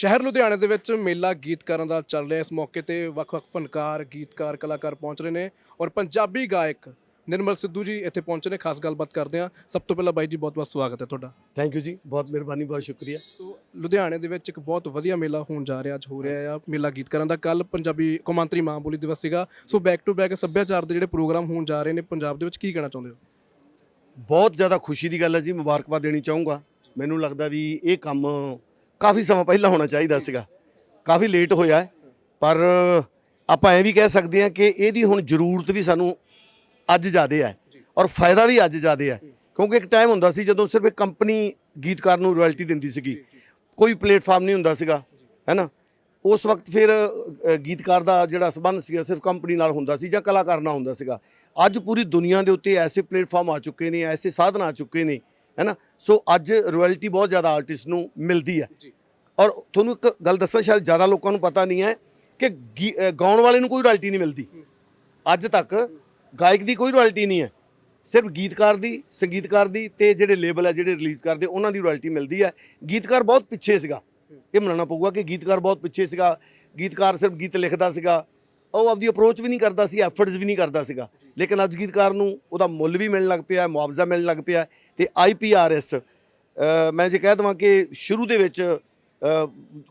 ਸ਼ਹਿਰ ਲੁਧਿਆਣੇ ਦੇ ਵਿੱਚ ਮੇਲਾ ਗੀਤਕਾਰਾਂ ਦਾ ਚੱਲ ਰਿਹਾ। ਇਸ ਮੌਕੇ ਤੇ ਵੱਖ-ਵੱਖ ਫਨਕਾਰ ਗੀਤਕਾਰ ਕਲਾਕਾਰ ਪਹੁੰਚ ਰਹੇ ਨੇ ਔਰ ਪੰਜਾਬੀ ਗਾਇਕ ਨਿਰਮਲ ਸਿੱਧੂ ਜੀ ਇੱਥੇ ਪਹੁੰਚੇ ਨੇ। ਖਾਸ ਗੱਲਬਾਤ ਕਰਦੇ ਹਾਂ। ਸਭ ਤੋਂ ਪਹਿਲਾਂ ਬਾਈ ਜੀ ਬਹੁਤ-ਬਹੁਤ ਸਵਾਗਤ ਹੈ ਤੁਹਾਡਾ। ਥੈਂਕ ਯੂ ਜੀ। ਬਹੁਤ ਮਿਹਰਬਾਨੀ ਬਹੁਤ ਸ਼ੁਕਰੀਆ। ਸੋ ਲੁਧਿਆਣੇ ਦੇ ਵਿੱਚ ਇੱਕ ਬਹੁਤ ਵਧੀਆ ਮੇਲਾ ਹੋਣ ਜਾ ਰਿਹਾ। ਅੱਜ ਹੋ ਰਿਹਾ ਆ ਮੇਲਾ ਗੀਤਕਾਰਾਂ ਦਾ। ਕੱਲ ਪੰਜਾਬੀ ਕੌਮਾਂਤਰੀ ਮਾਂ ਬੋਲੀ ਦਿਵਸ ਸੀਗਾ। ਸੋ ਬੈਕ ਟੂ ਬੈਕ ਸੱਭਿਆਚਾਰ ਦੇ ਜਿਹੜੇ ਪ੍ਰੋਗਰਾਮ ਹੋਣ ਜਾ ਰਹੇ ਨੇ ਪੰਜਾਬ ਦੇ ਵਿੱਚ ਕੀ ਕਹਿਣਾ ਚਾਹੁੰਦੇ ਹੋ? ਬਹੁਤ ਜ਼ਿਆਦਾ ਖੁਸ਼ੀ ਦੀ ਗੱਲ ਹੈ ਜੀ। ਮੁਬਾਰਕਬਾਦ ਦੇਣੀ ਚਾਹੂੰਗਾ। ਮੈਨੂੰ ਲੱਗਦਾ ਵੀ ਇਹ ਕੰਮ ਕਾਫੀ ਸਮਾਂ ਪਹਿਲਾਂ ਹੋਣਾ ਚਾਹੀਦਾ ਸੀਗਾ। ਕਾਫੀ ਲੇਟ ਹੋਇਆ ਪਰ ਆਪਾਂ ਐ ਵੀ ਕਹਿ ਸਕਦੇ ਹਾਂ ਕਿ ਇਹਦੀ ਹੁਣ ਜ਼ਰੂਰਤ ਵੀ ਸਾਨੂੰ ਅੱਜ ਜ਼ਿਆਦੇ ਹੈ ਔਰ ਫਾਇਦਾ ਵੀ ਅੱਜ ਜ਼ਿਆਦੇ ਹੈ। ਕਿਉਂਕਿ ਇੱਕ ਟਾਈਮ ਹੁੰਦਾ ਸੀ ਜਦੋਂ ਸਿਰਫ ਇੱਕ ਕੰਪਨੀ ਗੀਤਕਾਰ ਨੂੰ ਰਾਇਲਟੀ ਦਿੰਦੀ ਸੀਗੀ। ਕੋਈ ਪਲੇਟਫਾਰਮ ਨਹੀਂ ਹੁੰਦਾ ਸੀਗਾ ਹੈਨਾ ਉਸ ਵਕਤ ਫਿਰ ਗੀਤਕਾਰ ਦਾ ਜਿਹੜਾ ਸਬੰਧ ਸੀਗਾ ਸਿਰਫ ਕੰਪਨੀ ਨਾਲ ਹੁੰਦਾ ਸੀ ਜਾਂ ਕਲਾਕਾਰ ਨਾਲ ਹੁੰਦਾ ਸੀਗਾ। ਅੱਜ ਪੂਰੀ ਦੁਨੀਆ ਦੇ ਉੱਤੇ ਐਸੇ ਪਲੇਟਫਾਰਮ ਆ ਚੁੱਕੇ ਨੇ ਐਸੇ ਸਾਧਨ ਆ ਚੁੱਕੇ ਨੇ ਹੈਨਾ ਸੋ ਅੱਜ ਰਾਇਲਟੀ ਬਹੁਤ ਜ਼ਿਆਦਾ ਆਰਟਿਸਟ ਨੂੰ ਮਿਲਦੀ ਹੈ। ਔਰ ਤੁਹਾਨੂੰ ਇੱਕ ਗੱਲ ਦੱਸਾਂ ਸ਼ਾਇਦ ਜ਼ਿਆਦਾ ਲੋਕਾਂ ਨੂੰ ਪਤਾ ਨਹੀਂ ਹੈ ਕਿ ਗੀ- ਅ, ਗਾਉਣ ਵਾਲੇ ਨੂੰ ਕੋਈ ਰਾਇਲਟੀ ਨਹੀਂ ਮਿਲਦੀ। ਅੱਜ ਤੱਕ ਗਾਇਕ ਦੀ ਕੋਈ ਰਾਇਲਟੀ ਨਹੀਂ ਹੈ। ਸਿਰਫ ਗੀਤਕਾਰ ਦੀ ਸੰਗੀਤਕਾਰ ਦੀ ਤੇ ਜਿਹੜੇ ਲੇਬਲ ਹੈ ਜਿਹੜੇ ਰਿਲੀਜ਼ ਕਰਦੇ ਉਹਨਾਂ ਦੀ ਰਾਇਲਟੀ ਮਿਲਦੀ ਹੈ। ਗੀਤਕਾਰ ਬਹੁਤ ਪਿੱਛੇ ਸੀਗਾ। ਇਹ ਮੰਨਣਾ ਪਊਗਾ ਕਿ ਗੀਤਕਾਰ ਬਹੁਤ ਪਿੱਛੇ ਸੀਗਾ। ਗੀਤਕਾਰ ਸਿਰਫ ਗੀਤ ਲਿਖਦਾ ਸੀਗਾ। ਉਹ ਆਪਦੀ ਅਪਰੋਚ ਵੀ ਨਹੀਂ ਕਰਦਾ ਸੀ ਐਫਰਟਸ ਵੀ ਨਹੀਂ ਕਰਦਾ ਸੀਗਾ। ਲੇਕਿਨ ਅੱਜ ਗੀਤਕਾਰ ਨੂੰ ਉਹਦਾ ਮੁੱਲ ਵੀ ਮਿਲਣ ਲੱਗ ਪਿਆ, ਮੁਆਵਜ਼ਾ ਮਿਲਣ ਲੱਗ ਪਿਆ ਤੇ ਆਈਪੀਆਰਐਸ ਮੈਂ ਜੇ ਕਹਿ ਦਵਾਂ ਕਿ ਸ਼ੁਰੂ ਦੇ ਵਿੱਚ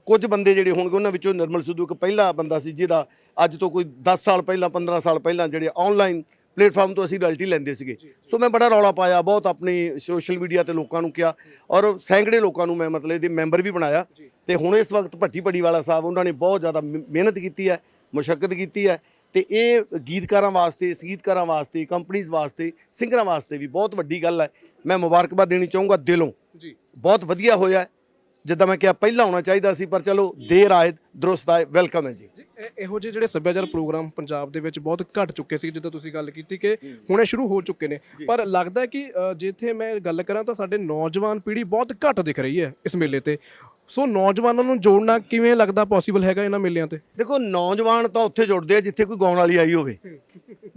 ਕੁਝ ਬੰਦੇ ਜਿਹੜੇ ਹੋਣਗੇ, ਉਹਨਾਂ ਵਿੱਚੋਂ ਨਿਰਮਲ ਸਿੱਧੂ ਇੱਕ ਪਹਿਲਾ ਬੰਦਾ ਸੀ, ਜਿਹਦਾ ਅੱਜ ਤੋਂ ਕੋਈ 10 ਸਾਲ ਪਹਿਲਾਂ 15 ਸਾਲ ਪਹਿਲਾਂ ਜਿਹੜੇ ਆਨਲਾਈਨ ਪਲੇਟਫਾਰਮ ਤੋਂ ਅਸੀਂ ਰਾਇਲਟੀ ਲੈਂਦੇ ਸੀਗੇ। ਸੋ ਮੈਂ ਬੜਾ ਰੌਲਾ ਪਾਇਆ, ਬਹੁਤ ਆਪਣੇ ਸੋਸ਼ਲ ਮੀਡੀਆ ਤੇ ਲੋਕਾਂ ਨੂੰ ਕਿਹਾ ਔਰ ਸੈਂਕੜੇ ਲੋਕਾਂ ਨੂੰ ਮੈਂ ਮਤਲਬ ਇਹਦੇ ਮੈਂਬਰ ਵੀ ਬਣਾਇਆ। ਤੇ ਹੁਣ ਇਸ ਵਕਤ ਭੱਟੀ ਪੜੀ ਵਾਲਾ ਸਾਹਿਬ, ਉਹਨਾਂ ਨੇ ਬਹੁਤ ਜ਼ਿਆਦਾ ਮਿਹਨਤ ਕੀਤੀ ਹੈ। ਮੁਸ਼ਕਲ ਕੀਤੀ ਹੈ ਤੇ ਇਹ ਗੀਤਕਾਰਾਂ ਵਾਸਤੇ ਸੰਗੀਤਕਾਰਾਂ ਵਾਸਤੇ ਕੰਪਨੀਆਂ ਵਾਸਤੇ ਸਿੰਗਰਾਂ ਵਾਸਤੇ ਵੀ ਬਹੁਤ ਵੱਡੀ ਗੱਲ ਹੈ। ਮੈਂ ਮੁਬਾਰਕਬਾਦ ਦੇਣੀ ਚਾਹੂੰਗਾ ਦਿਲੋਂ। ਜੀ। ਬਹੁਤ ਵਧੀਆ ਹੋਇਆ। ਜਿੱਦਾਂ ਮੈਂ ਕਿਹਾ ਪਹਿਲਾਂ ਹੋਣਾ ਚਾਹੀਦਾ ਸੀ ਪਰ ਚਲੋ ਦੇਰ ਆਏ ਦਰੁਸਤ ਆਏ ਵੈਲਕਮ ਹੈ ਜੀ। ਇਹ- ਜਿਹੇ ਜਿਹੜੇ ਸੱਭਿਆਚਾਰ ਪ੍ਰੋਗਰਾਮ ਪੰਜਾਬ ਦੇ ਵਿੱਚ ਬਹੁਤ ਘਟ ਚੁੱਕੇ ਸੀ ਜਿੱਦਾਂ ਤੁਸੀਂ ਗੱਲ ਕੀਤੀ ਕਿ ਹੁਣੇ ਸ਼ੁਰੂ ਹੋ ਚੁੱਕੇ ਨੇ। ਪਰ ਲੱਗਦਾ ਕਿ ਜਿੱਥੇ ਮੈਂ ਗੱਲ ਕਰਾਂ ਤਾਂ ਸਾਡੇ ਨੌਜਵਾਨ ਪੀੜ੍ਹੀ ਬਹੁਤ ਘੱਟ ਦਿਖ ਰਹੀ ਹੈ ਇਸ ਮੇਲੇ ਤੇ। ਸੋ ਨੌਜਵਾਨਾਂ ਨੂੰ ਜੋੜਨਾ ਕਿਵੇਂ ਲੱਗਦਾ ਪੋਸੀਬਲ ਹੈਗਾ ਇਹਨਾਂ ਮੇਲਿਆਂ ਤੇ? ਦੇਖੋ, ਨੌਜਵਾਨ ਤਾਂ ਉੱਥੇ ਜੁੜਦੇ ਆ ਜਿੱਥੇ ਕੋਈ ਗਾਉਣ ਵਾਲੀ ਆਈ ਹੋਵੇ।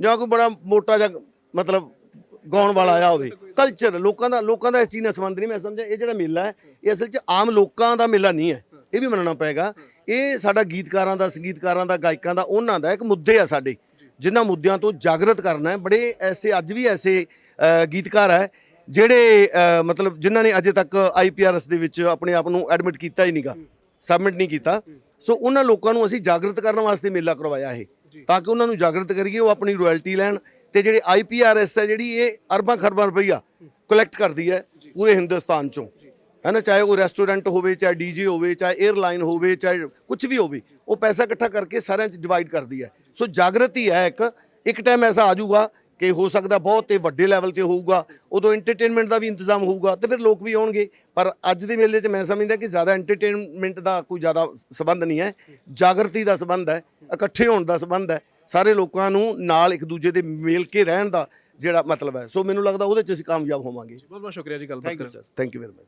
ਜਾਂ ਕੋਈ ਬੜਾ ਮੋਟਾ ਜਿਹਾ ਮਤਲਬ ਗਾਉਣ ਵਾਲਾ ਆਇਆ ਹੋਵੇ। ਕਲਚਰ ਲੋਕਾਂ ਦਾ ਲੋਕਾਂ ਦਾ ਇਸ ਚੀਜ਼ ਨਾਲ ਸੰਬੰਧ ਨਹੀਂ, ਮੈਂ ਸਮਝਿਆ, ਇਹ ਜਿਹੜਾ ਮੇਲਾ ਹੈ, ਇਹ ਅਸਲ 'ਚ ਆਮ ਲੋਕਾਂ ਦਾ ਮੇਲਾ ਨਹੀਂ ਹੈ। ਇਹ ਵੀ ਮੰਨਣਾ ਪਏਗਾ। ਇਹ ਸਾਡਾ ਗੀਤਕਾਰਾਂ ਦਾ, ਸੰਗੀਤਕਾਰਾਂ ਦਾ, ਗਾਇਕਾਂ ਦਾ, ਉਹਨਾਂ ਦਾ ਇੱਕ ਮੁੱਦੇ ਆ ਸਾਡੇ। ਜਿਨ੍ਹਾਂ ਮੁੱਦਿਆਂ ਤੋਂ ਜਾਗਰਤ ਕਰਨਾ ਹੈ। ਬੜੇ ਐਸੇ, ਅੱਜ ਵੀ ਐਸੇ ਗੀਤਕਾਰ ਹੈ। ਜਿਹੜੇ ਮਤਲਬ ਜਿਨ੍ਹਾਂ ਨੇ ਅਜੇ ਤੱਕ ਆਈਪੀਆਰਐਸ ਦੇ ਵਿੱਚ ਆਪਣੇ ਆਪ ਨੂੰ ਐਡਮਿਟ ਕੀਤਾ ਹੀ ਨਹੀਂਗਾ ਸਬਮਿਟ ਨਹੀਂ ਕੀਤਾ। ਸੋ ਉਹਨਾਂ ਲੋਕਾਂ ਨੂੰ ਅਸੀਂ ਜਾਗਰਤ ਕਰਨ ਵਾਸਤੇ ਮੇਲਾ ਕਰਵਾਇਆ ਇਹ ਤਾਂ ਕਿ ਉਹਨਾਂ ਨੂੰ ਜਾਗਰਤ ਕਰੀਏ ਉਹ ਆਪਣੀ ਰਾਇਲਟੀ ਲੈਣ ਤੇ ਜਿਹੜੇ ਆਈਪੀਆਰਐਸ ਹੈ ਜਿਹੜੀ ਇਹ ਅਰਬਾਂ ਖਰਬਾਂ ਰੁਪਈਆ ਕਲੈਕਟ ਕਰਦੀ ਹੈ ਪੂਰੇ ਹਿੰਦੁਸਤਾਨ ਚੋਂ। ਹੈ ਨਾ ਚਾਹੇ ਉਹ ਰੈਸਟੋਰੈਂਟ ਹੋਵੇ ਚਾਹੇ ਡੀਜੇ ਹੋਵੇ ਚਾਹੇ 에ਅਰਲਾਈਨ ਹੋਵੇ ਚਾਹੇ ਕੁਝ ਵੀ ਹੋਵੇ ਉਹ ਪੈਸਾ ਇਕੱਠਾ ਕਰਕੇ ਸਾਰਿਆਂ 'ਚ ਡਿਵਾਈਡ ਕਰਦੀ ਹੈ। ਸੋ ਜਾਗਰਤੀ ਹੈ ਇੱਕ ਇੱਕ ਟਾਈਮ ਐਸਾ ਆ ਜਾਊਗਾ ਕਿ ਹੋ ਸਕਦਾ ਬਹੁਤ ਤੇ ਵੱਡੇ ਲੈਵਲ ਤੇ ਹੋਊਗਾ ਉਦੋਂ ਐਂਟਰਟੇਨਮੈਂਟ ਦਾ ਵੀ ਇੰਤਜ਼ਾਮ ਹੋਊਗਾ ਤੇ ਫਿਰ ਲੋਕ ਵੀ ਆਉਣਗੇ। ਪਰ ਅੱਜ ਦੇ ਮੇਲੇ 'ਚ ਮੈਂ ਸਮਝਦਾ ਕਿ ਜ਼ਿਆਦਾ ਐਂਟਰਟੇਨਮੈਂਟ ਦਾ ਕੋਈ ਜ਼ਿਆਦਾ ਸਬੰਧ ਨਹੀਂ ਹੈ ਜਾਗਰਤੀ ਦਾ ਸਬੰਧ ਹੈ ਇਕੱਠੇ ਹੋਣ ਦਾ ਸਬੰਧ ਹੈ। ਸਾਰੇ ਲੋਕਾਂ ਨੂੰ ਨਾਲ ਇੱਕ ਦੂਜੇ ਦੇ ਮਿਲ ਕੇ ਰਹਿਣ ਦਾ ਜਿਹੜਾ ਮਤਲਬ ਹੈ। ਸੋ ਮੈਨੂੰ ਲੱਗਦਾ ਉਹਦੇ 'ਚ ਅਸੀਂ ਕਾਮਯਾਬ ਹੋਵਾਂਗੇ। ਬਹੁਤ ਬਹੁਤ ਸ਼ੁਕਰੀਆ ਜੀ ਗੱਲਬਾਤ ਕਰਨ ਥੈਂਕ ਯੂ ਵੈਰੀ ਮਚ